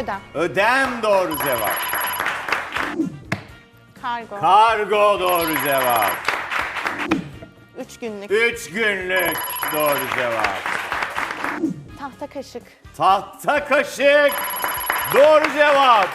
Ödem. Ödem doğru cevap. Kargo. Kargo doğru cevap. Üç günlük. Üç günlük doğru cevap. Tahta kaşık. Tahta kaşık doğru cevap.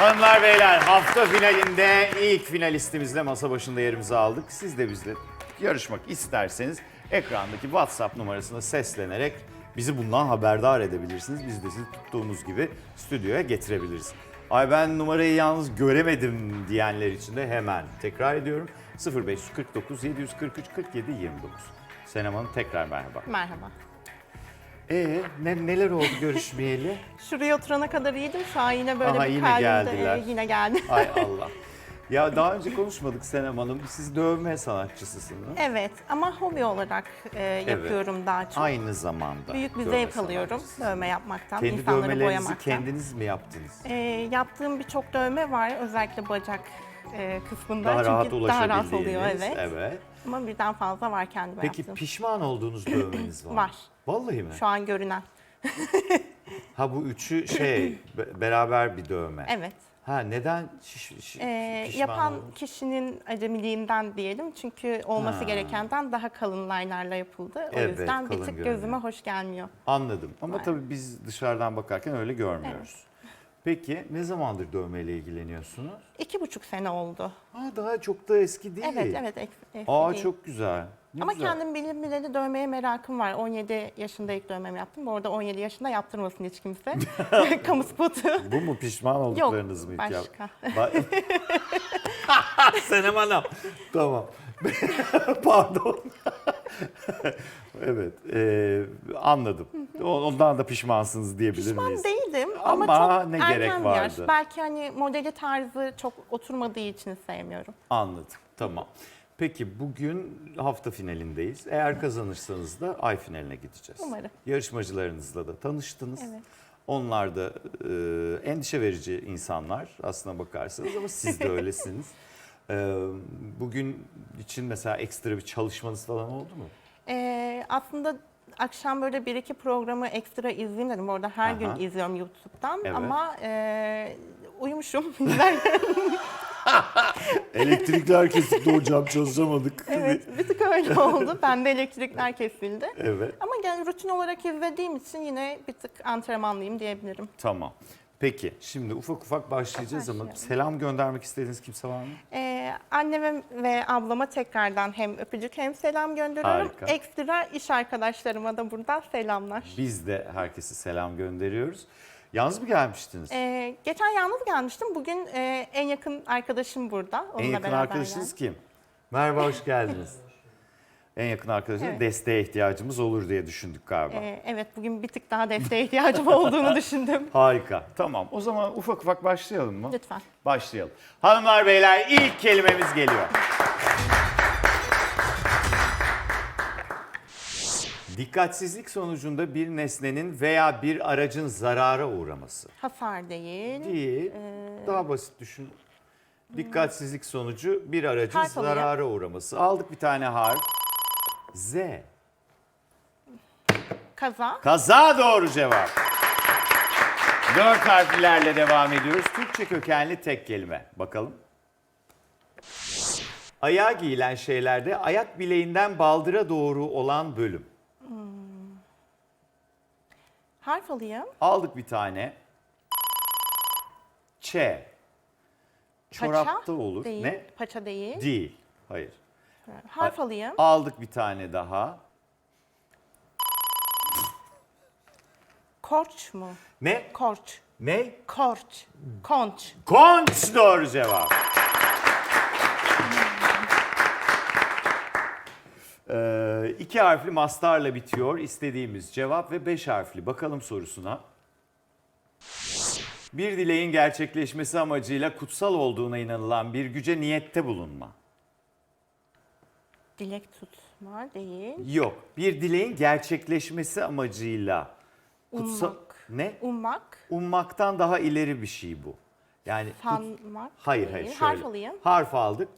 Hanımlar beyler hafta finalinde ilk finalistimizle masa başında yerimizi aldık. Siz de bizle yarışmak isterseniz ekrandaki WhatsApp numarasına seslenerek bizi bundan haberdar edebilirsiniz. Biz de sizi tuttuğumuz gibi stüdyoya getirebiliriz. Ay ben numarayı yalnız göremedim diyenler için de hemen tekrar ediyorum. 0549 743 47 29. Senem Hanım tekrar merhaba. Merhaba. Ee ne, neler oldu görüşmeyeli? Şuraya oturana kadar iyiydim. Şu an yine böyle Aha, bir yine kalbimde geldiler. e, yine geldi. Ay Allah. Ya daha önce konuşmadık Senem Hanım. Siz dövme sanatçısısınız. evet ama hobi olarak e, yapıyorum daha çok. Aynı zamanda. Büyük bir zevk alıyorum dövme yapmaktan, Kendi insanları dövmelerinizi boyamaktan. kendiniz mi yaptınız? E, yaptığım birçok dövme var özellikle bacak e, kısmında. Daha Çünkü rahat daha rahat ulaşabildiğiniz. oluyor evet. evet. Ama birden fazla var kendime Peki yaptığım. pişman olduğunuz dövmeniz var mı? Var. Vallahi mi? Şu an görünen. Ha bu üçü şey be- beraber bir dövme. Evet. Ha neden şiş, şiş- Ee, pişman yapan oldunuz? kişinin acemiliğinden diyelim. Çünkü olması Ha. gerekenden daha kalın linerla yapıldı. O Evet, yüzden bir kalın tık görünüyor. gözüme hoş gelmiyor. Anladım. Ama tabii biz dışarıdan bakarken öyle görmüyoruz. Peki ne zamandır dövmeyle ilgileniyorsunuz? İki buçuk sene oldu. Ha daha çok da eski değil. Evet, evet. ek- eski Aa değil. çok güzel. Ne Ama güzel. kendim bilim bileli dövmeye merakım var. 17 yaşında ilk dövmemi yaptım. Bu arada 17 yaşında yaptırmasın hiç kimse. Kamu spotu. Bu mu pişman olduklarınız mı? yap- başka. Ba- Senem Hanım. Tamam. Pardon. evet. e, anladım. Ondan da pişmansınız diyebilir Pişman miyiz? değildim ama, Ama çok ne erken gerek bir vardı? yaş. Belki hani modeli tarzı çok oturmadığı için sevmiyorum. Anladım. Tamam. Peki bugün hafta finalindeyiz. Eğer kazanırsanız da ay finaline gideceğiz. Umarım. Yarışmacılarınızla da tanıştınız. Evet. Onlar da e, endişe verici insanlar aslına bakarsanız ama siz de öylesiniz. E, bugün için mesela ekstra bir çalışmanız falan oldu mu? Ee, aslında akşam böyle bir iki programı ekstra izleyeyim dedim. Orada her Aha. gün izliyorum YouTube'dan Evet. ama e, uyumuşum. Elektrikler kesildi hocam çalışamadık. evet bir tık öyle oldu. Bende elektrikler kesildi. Evet. Ama yani rutin olarak izlediğim için yine bir tık antrenmanlıyım diyebilirim. Tamam. Peki şimdi ufak ufak başlayacağız ama Başlayalım. selam göndermek istediğiniz kimse var mı? Ee, anneme ve ablama tekrardan hem öpücük hem selam gönderiyorum. Harika. Ekstra iş arkadaşlarıma da buradan selamlar. Biz de herkese selam gönderiyoruz. Yalnız mı gelmiştiniz? Ee, geçen yalnız gelmiştim. Bugün e, en yakın arkadaşım burada. Onunla en yakın beraber arkadaşınız geldim. kim? Merhaba, hoş geldiniz. En yakın arkadaşınız Evet. desteğe ihtiyacımız olur diye düşündük galiba. Ee, evet bugün bir tık daha desteğe ihtiyacım olduğunu düşündüm. Harika. Tamam. O zaman ufak ufak başlayalım mı? Lütfen. Başlayalım. Hanımlar beyler ilk kelimemiz geliyor. Dikkatsizlik sonucunda bir nesnenin veya bir aracın zarara uğraması. Hasar değil. Değil. Daha basit düşün. Dikkatsizlik sonucu bir aracın Harf alayım. zarara uğraması. Aldık bir tane harf. Z. Kaza. Kaza doğru cevap. Dört harflerle devam ediyoruz. Türkçe kökenli tek kelime. Bakalım. Ayağa giyilen şeylerde ayak bileğinden baldıra doğru olan bölüm. Harf alayım. Aldık bir tane. Ç. Çorapta olur. Değil. Ne? Paça değil. Değil. Hayır. Harf alayım. Aldık bir tane daha. Korç mu? Ne? Korç. Ne? Korç. Konç. Konç doğru cevap. Ee, iki harfli mastarla bitiyor istediğimiz cevap ve beş harfli. Bakalım sorusuna. Bir dileğin gerçekleşmesi amacıyla kutsal olduğuna inanılan bir güce niyette bulunma. Dilek tutma değil. Yok. Bir dileğin gerçekleşmesi amacıyla kutsal Ummak. ne? Ummak. Ummaktan daha ileri bir şey bu. Yani kut- Sanmak Hayır değil. hayır şöyle. Harf alayım. Harf aldık.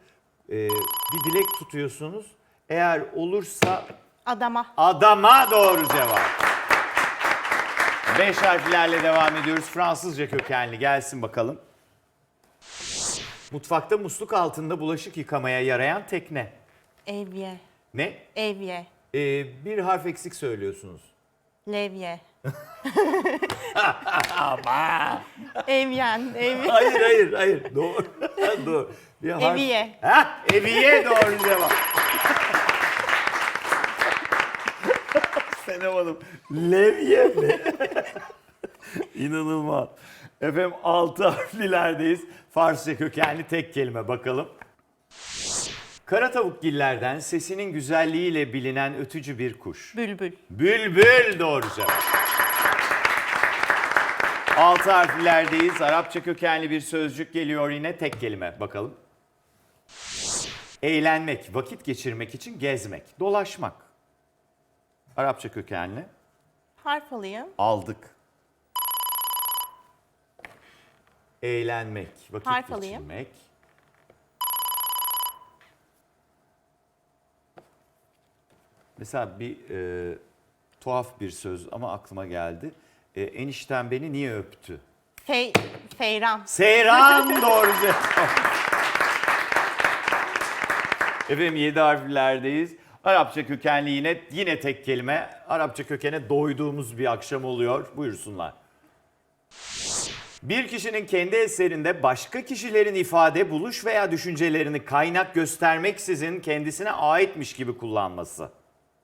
Ee, bir dilek tutuyorsunuz. Eğer olursa Adama. adama doğru cevap. Beş harflerle devam ediyoruz. Fransızca kökenli gelsin bakalım. Mutfakta musluk altında bulaşık yıkamaya yarayan tekne. Evye. Ne? Evye. Ee, bir harf eksik söylüyorsunuz. Levye. Evyen. Evye. Hayır hayır hayır. Doğru. doğru. Bir harf- Eviye. Ha, eviye doğru cevap. Senem Hanım. Levye mi? İnanılmaz. Efendim altı harflilerdeyiz. Farsça kökenli tek kelime bakalım. Kara tavukgillerden sesinin güzelliğiyle bilinen ötücü bir kuş. Bülbül. Bülbül doğru cevap. Altı harflerdeyiz. Arapça kökenli bir sözcük geliyor yine tek kelime. Bakalım. Eğlenmek, vakit geçirmek için gezmek, dolaşmak. Arapça kökenli. Harf alayım. Aldık. Eğlenmek, vakit Harf alayım. geçirmek. Mesela bir e, tuhaf bir söz ama aklıma geldi. E, enişten beni niye öptü? Fey, Feyran. Seyran doğru cevap. Efendim 7 harflerdeyiz. Arapça kökenli yine yine tek kelime. Arapça kökene doyduğumuz bir akşam oluyor. Buyursunlar. Bir kişinin kendi eserinde başka kişilerin ifade, buluş veya düşüncelerini kaynak göstermeksizin kendisine aitmiş gibi kullanması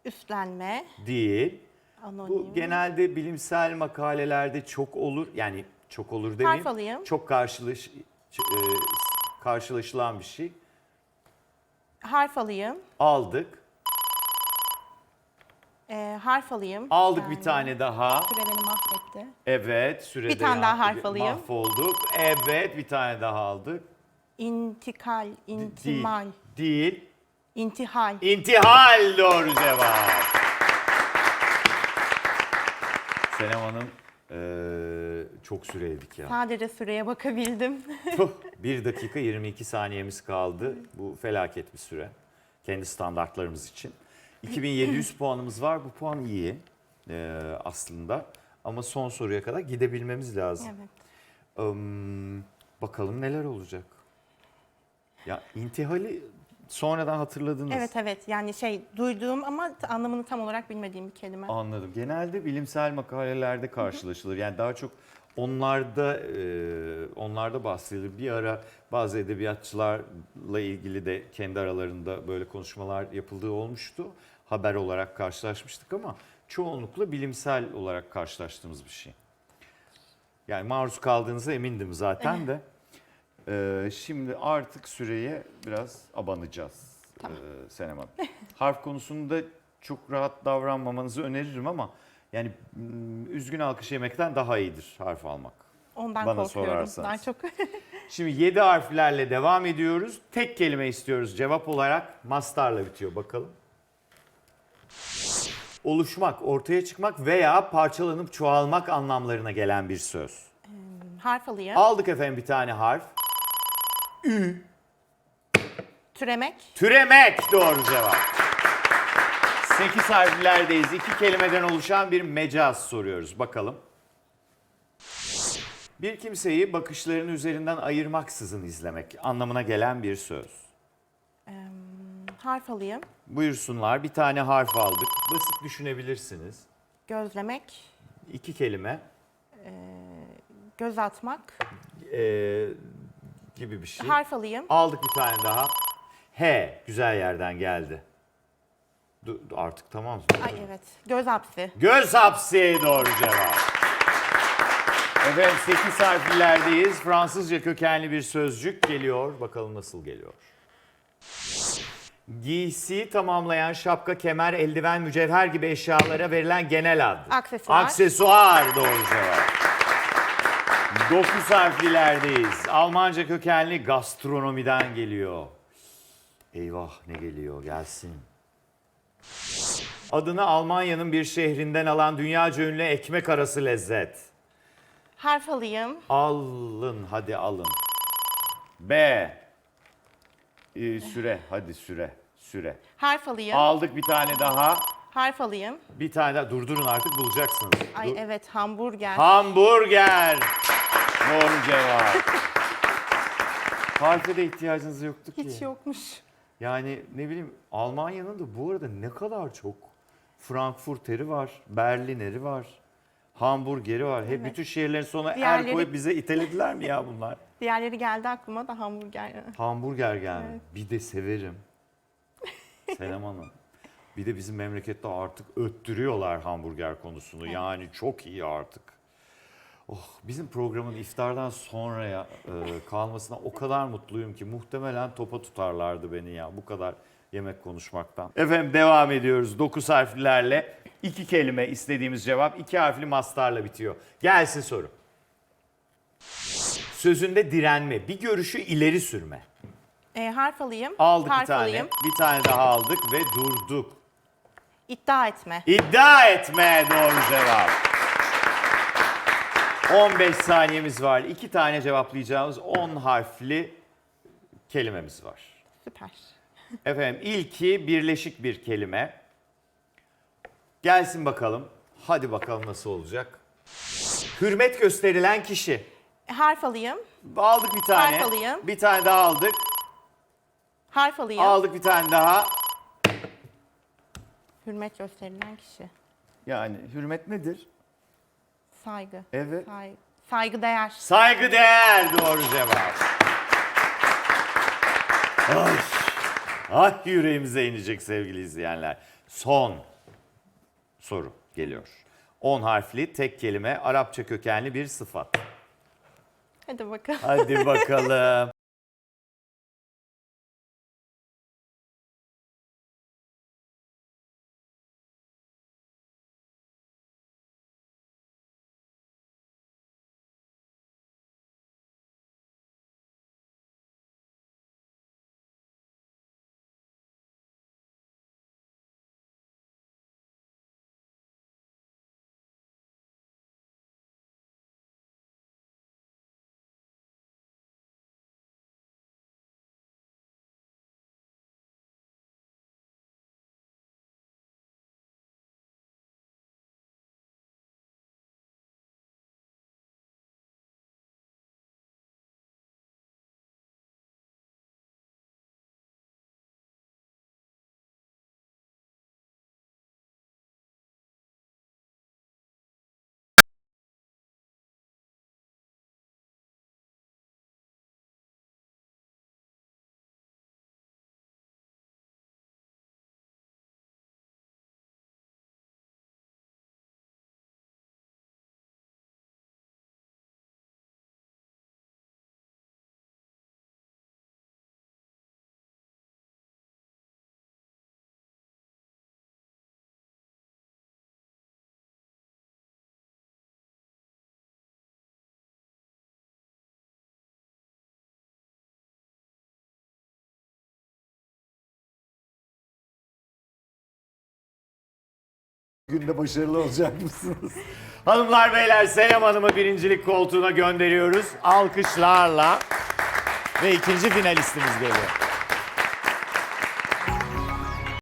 Üstlenme. değil. Anonim. Bu genelde bilimsel makalelerde çok olur. Yani çok olur demeyeyim. Harf alayım. Çok karşılaş, e, karşılaşılan bir şey. Harf alayım. Aldık. Ee, harf alayım. Aldık Yani bir tane daha. Süre beni mahvetti. Evet. Sürede Bir tane daha ya- harf alayım. Mahvolduk. Evet. Bir tane daha aldık. İntikal, intimal, Değil. Değil. intihal. İntihal doğru cevap. Senem Hanım eee, çok süreydik ya. Sadece süreye bakabildim. 1 dakika 22 saniyemiz kaldı. Bu felaket bir süre. Kendi standartlarımız için. 2700 puanımız var. Bu puan iyi eee, aslında. Ama son soruya kadar gidebilmemiz lazım. evet. Im, bakalım neler olacak. Ya intihali sonradan hatırladınız. Evet evet yani şey duyduğum ama t- anlamını tam olarak bilmediğim bir kelime. Anladım. Genelde bilimsel makalelerde karşılaşılır. Yani daha çok onlarda e, onlarda bahsedilir. Bir ara bazı edebiyatçılarla ilgili de kendi aralarında böyle konuşmalar yapıldığı olmuştu. Haber olarak karşılaşmıştık ama çoğunlukla bilimsel olarak karşılaştığımız bir şey. Yani maruz kaldığınıza emindim zaten de. Ee, şimdi artık süreye biraz abanacağız Tamam. ee, Senem Hanım. Harf konusunda çok rahat davranmamanızı öneririm ama yani üzgün alkış yemekten daha iyidir harf almak. Ondan bana korkuyorum. sorarsanız. Daha çok. Şimdi 7 harflerle devam ediyoruz. Tek kelime istiyoruz cevap olarak. Mastarla bitiyor bakalım. Oluşmak, ortaya çıkmak veya parçalanıp çoğalmak anlamlarına gelen bir söz. harf alayım. Aldık efendim bir tane harf. Türemek. Türemek doğru cevap. 8 harflerdeyiz. İki kelimeden oluşan bir mecaz soruyoruz. Bakalım. Bir kimseyi bakışlarının üzerinden ayırmaksızın izlemek anlamına gelen bir söz. Harf alayım. Buyursunlar. Bir tane harf aldık. Basit düşünebilirsiniz. Gözlemek. İki kelime Göz atmak. ee, gibi bir şey. Harf alayım. Aldık bir tane daha. H. Güzel yerden geldi. Du- artık tamam. Ay evet. Göz hapsi. Göz hapsi doğru cevap. Efendim 8 harflerdeyiz. Fransızca kökenli bir sözcük geliyor. Bakalım nasıl geliyor. Giysi tamamlayan şapka, kemer, eldiven, mücevher gibi eşyalara verilen genel ad. Aksesuar. Aksesuar doğru cevap. 9 harflilerdeyiz. Almanca kökenli gastronomiden geliyor. Eyvah ne geliyor gelsin. Adını Almanya'nın bir şehrinden alan dünyaca ünlü ekmek arası lezzet. Harf alayım. Alın hadi alın. B. e, süre. Hadi süre. Süre. Harf alayım. Aldık bir tane daha. Harf alayım. Bir tane daha. Durdurun artık bulacaksınız. Ay Dur. evet hamburger. Hamburger. Doğru cevap. Harfe de ihtiyacınız yoktu ki. Hiç yokmuş. Yani ne bileyim Almanya'nın da bu arada ne kadar çok Frankfurteri var, Berlineri var, Hamburgeri var. Hep bütün şehirlerin sonuna er Diğerleri- koyup bize itelediler mi ya bunlar? Diğerleri geldi aklıma da hamburger. Hamburger geldi. Bir de severim. Selam Hanım. Bir de bizim memlekette artık öttürüyorlar hamburger konusunu. Yani çok iyi artık. Oh, bizim programın iftardan sonraya e, kalmasına o kadar mutluyum ki muhtemelen topa tutarlardı beni ya bu kadar yemek konuşmaktan. Efendim devam ediyoruz 9 harflilerle. iki kelime istediğimiz cevap iki harfli mastarla bitiyor. Gelsin soru. Sözünde direnme, bir görüşü ileri sürme. E, harf alayım. Aldık harf bir tane. alayım. Bir tane daha aldık ve durduk. İddia etme. İddia etme doğru cevap. 15 saniyemiz var. İki tane cevaplayacağımız 10 harfli kelimemiz var. Süper. Efendim ilki birleşik bir kelime. Gelsin bakalım. Hadi bakalım nasıl olacak. Hürmet gösterilen kişi. E, harf alayım. Aldık bir tane. Harf alayım. Bir tane daha aldık. Harf alayım. Aldık bir tane daha. Hürmet gösterilen kişi. Yani hürmet nedir? Saygı. Evet. Say saygı değer. Saygı değer doğru cevap. Ay, ay yüreğimize inecek sevgili izleyenler. Son soru geliyor. 10 harfli tek kelime Arapça kökenli bir sıfat. Hadi bakalım. Hadi bakalım. Günde başarılı olacak mısınız? Hanımlar beyler Selam Hanım'ı birincilik koltuğuna gönderiyoruz. Alkışlarla. Ve ikinci finalistimiz geliyor.